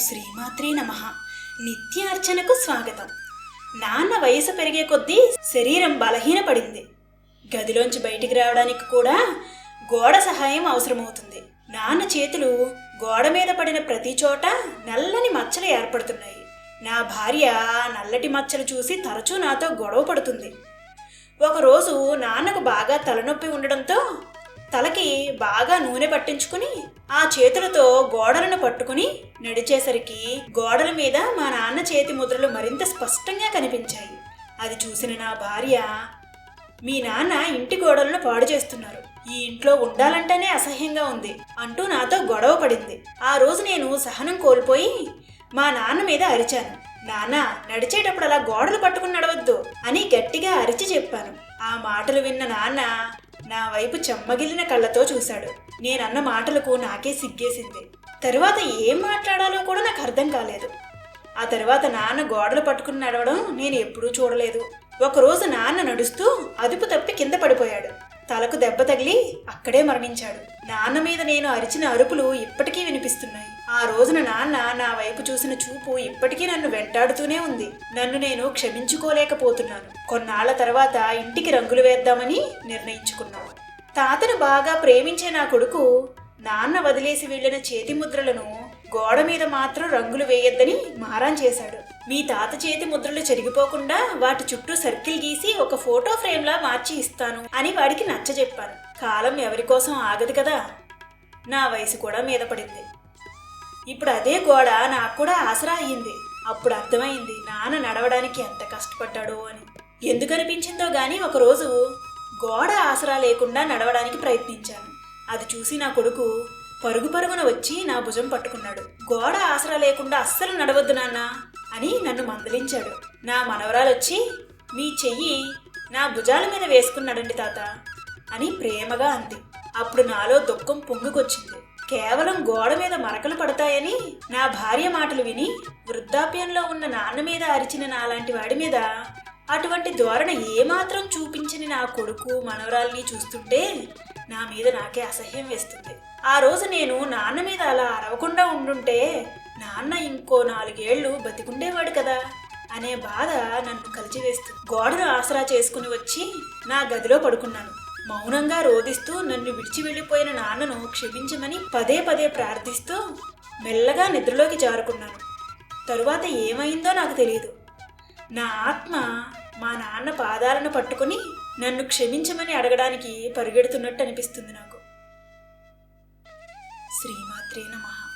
శ్రీమాత్రే నమ. నిత్యార్చనకు స్వాగతం. నాన్న వయసు పెరిగే కొద్దీ శరీరం బలహీనపడింది. గదిలోంచి బయటికి రావడానికి కూడా గోడ సహాయం అవసరమవుతుంది. నాన్న చేతులు గోడ మీద పడిన ప్రతి చోట నల్లని మచ్చలు ఏర్పడుతున్నాయి. నా భార్య నల్లటి మచ్చలు చూసి తరచూ నాతో గొడవ పడుతుంది. ఒకరోజు నాన్నకు బాగా తలనొప్పి ఉండడంతో తలకి బాగా నూనె పట్టించుకుని ఆ చేతులతో గోడలను పట్టుకుని నడిచేసరికి గోడల మీద మా నాన్న చేతి ముద్రలు మరింత స్పష్టంగా కనిపించాయి. అది చూసిన నా భార్య మీ నాన్న ఇంటి గోడలను పాడు చేస్తున్నారు. ఈ ఇంట్లో ఉండాలంటేనే అసహ్యంగా ఉంది అంటూ నాతో గొడవ పడింది. ఆ రోజు నేను సహనం కోల్పోయి మా నాన్న మీద అరిచాను. నాన్న నడిచేటప్పుడు అలా గోడలు పట్టుకుని నడవద్దు అని గట్టిగా అరిచి చెప్పాను. ఆ మాటలు విన్న నాన్న నా వైపు చెమ్మగిలిన కళ్ళతో చూశాడు. నేనన్న మాటలకు నాకే సిగ్గేసింది. తరువాత ఏం మాట్లాడాలో కూడా నాకు అర్థం కాలేదు. ఆ తర్వాత నాన్న గోడలు పట్టుకుని నడవడం నేను ఎప్పుడూ చూడలేదు. ఒకరోజు నాన్న నడుస్తూ అదుపు తప్పి కింద పడిపోయాడు. తలకు దెబ్బ తగిలి అక్కడే మరణించాడు. నాన్న మీద నేను అరిచిన అరుపులు ఇప్పటికీ విని ఆ రోజున నాన్న నా వైపు చూసిన చూపు ఇప్పటికీ నన్ను వెంటాడుతూనే ఉంది. నన్ను నేను క్షమించుకోలేకపోతున్నాను. కొన్నాళ్ళ తర్వాత ఇంటికి రంగులు వేద్దామని నిర్ణయించుకున్నాను. తాతను బాగా ప్రేమించే నా కొడుకు నాన్న వదిలేసి వెళ్ళిన చేతి ముద్రలను గోడ మీద మాత్రం రంగులు వేయొద్దని మారాన్ చేశాడు. మీ తాత చేతి ముద్రలు చెరిగిపోకుండా వాటి చుట్టూ సర్కిల్ గీసి ఒక ఫోటో ఫ్రేమ్లా మార్చి ఇస్తాను అని వాడికి నచ్చజెప్పాను. కాలం ఎవరి కోసం ఆగదు కదా? నా వయసు కూడా మీద పడింది. ఇప్పుడు అదే గోడ నాకు కూడా ఆసరా అయ్యింది. అప్పుడు అర్థమైంది నాన్న నడవడానికి ఎంత కష్టపడ్డాడో అని. ఎందుకనిపించిందో కానీ గాని ఒకరోజు గోడ ఆసరా లేకుండా నడవడానికి ప్రయత్నించాను. అది చూసి నా కొడుకు పరుగు పరుగున వచ్చి నా భుజం పట్టుకున్నాడు. గోడ ఆసరా లేకుండా అస్సలు నడవద్దు నాన్న అని నన్ను మందలించాడు. నా మనవరాలు వచ్చి మీ చెయ్యి నా భుజాల మీద వేసుకున్నాడండి తాత అని ప్రేమగా అంది. అప్పుడు నాలో దుఃఖం పొంగుకొచ్చింది. కేవలం గోడ మీద మరకలు పడతాయని? నా భార్య మాటలు విని వృద్ధాప్యంలో ఉన్న నాన్న మీద అరిచిన నాలాంటి వాడి మీద అటువంటి ధోరణ ఏమాత్రం చూపించని నా కొడుకు మనవరాల్ని చూస్తుంటే నా మీద నాకే అసహ్యం వేస్తుంది. ఆ రోజు నేను నాన్న మీద అలా అరవకుండా ఉండుంటే నాన్న ఇంకో నాలుగేళ్ళు బతికుండేవాడు కదా అనే బాధ నన్ను కలిచివేస్తుంది. గోడను ఆసరా చేసుకుని వచ్చి నా గదిలో పడుకున్నాను. మౌనంగా రోదిస్తూ నన్ను విడిచి వెళ్ళిపోయిన నాన్నను క్షమించమని పదే పదే ప్రార్థిస్తూ మెల్లగా నిద్రలోకి జారుకున్నాను. తరువాత ఏమైందో నాకు తెలియదు నా ఆత్మ మా నాన్న పాదాలను పట్టుకుని నన్ను క్షమించమని అడగడానికి పరిగెడుతున్నట్టు అనిపిస్తుంది నాకు. శ్రీమాత్రే నమః.